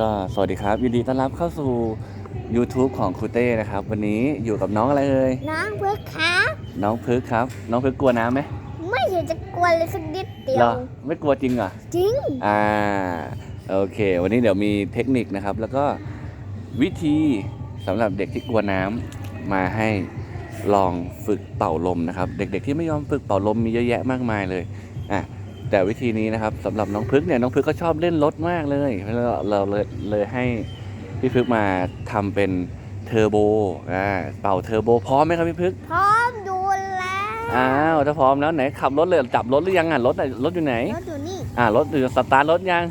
ก็สวัสดีครับ ยินดีต้อนรับเข้าสู่ YouTube ของครูเต้นะครับ วันนี้อยู่กับน้องอะไรเอ่ยน้องเพื่อครับน้องพึกครับ น้องพึกกลัวน้ำไหมไม่เห็นจะกลัวเลยสักนิดเดียเหรวอไม่กลัวจริงเหรอจริงอ่าโอเค วันนี้เดี๋ยวมีเทคนิคนะครับ แล้วก็วิธีสำหรับเด็กที่กลัวน้ำมาให้ลองฝึกเป่าลมนะครับ เด็กๆที่ไม่ยอมฝึกเป่าลมมีเยอะแยะมากมายเลยอะ แต่วิธีนี้นะครับสำหรับน้องพึกเนี่ยน้องพึกก็ชอบเล่นรถมากเลยเราเราเลยเลยให้พี่พึกมาทำเป็นเทอร์โบอ่าเป่าเทอร์โบพร้อมไหมครับพี่พึกพร้อมดูแล้วอ้าวถ้าพร้อมแล้วไหนขับรถเลยจับรถหรือยังอะรถไหนรถอยู่ไหนแล้วดูนี่อ่ารถอยู่สตาร์ทรถยัง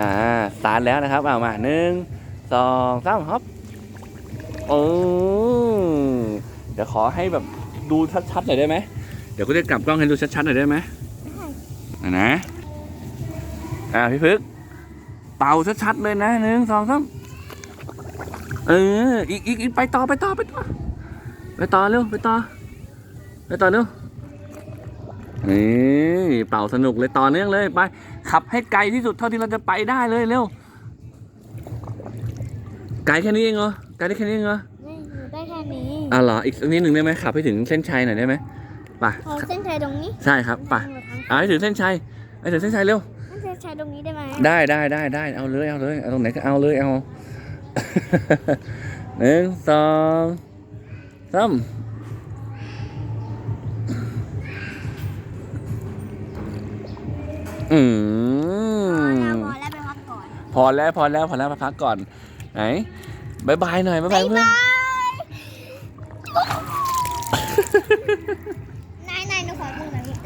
อ่าสตาร์ทแล้วนะครับเอามาหนึ่งสองสามครับเออเดี๋ยวขอให้แบบดูชัดๆหน่อยได้ไหมเดี๋ยวก็จะกลับกล้องให้ดูชัดๆหน่อยได้ไหมอะ นะอ่าพี่พึก เป่าชัดๆเลยนะหนึ่งสองสามเอออีกอีกอีกไปต่อไปต่อไปต่อไปต่อเร็วไปต่อไปต่อเร็วนี่เป่าสนุกเลยต่อเนื่องเลยไป ขับให้ไกลที่สุดเท่าที่เราจะไปได้เลยเร็วไกลแค่นี้เองเหรอไกลได้แค่นี้เองเหรอนี่อยู่ได้แค่นี้อะเหรออีกสักนิดหนึ่งได้ไหมขับให้ถึงเส้นชัยหน่อยได้ไหม ไปเส้นชัยตรงนี้ใช่ครับไปอ่าให้ถึงเส้นชัยให้ถึงเส้นชัยเร็วเส้นชัยตรงนี้ได้ไหมได้ได้ได้ได้เอาเลยเอาเลยเอาตรงไหนก็เอาเลยเอาหนึ่งสองสามอืมพอแล้วพอแล้วพอแล้วพอแล้าพักก่อนไหนบายบายหน่อยบายบายเพื่อน มาเลย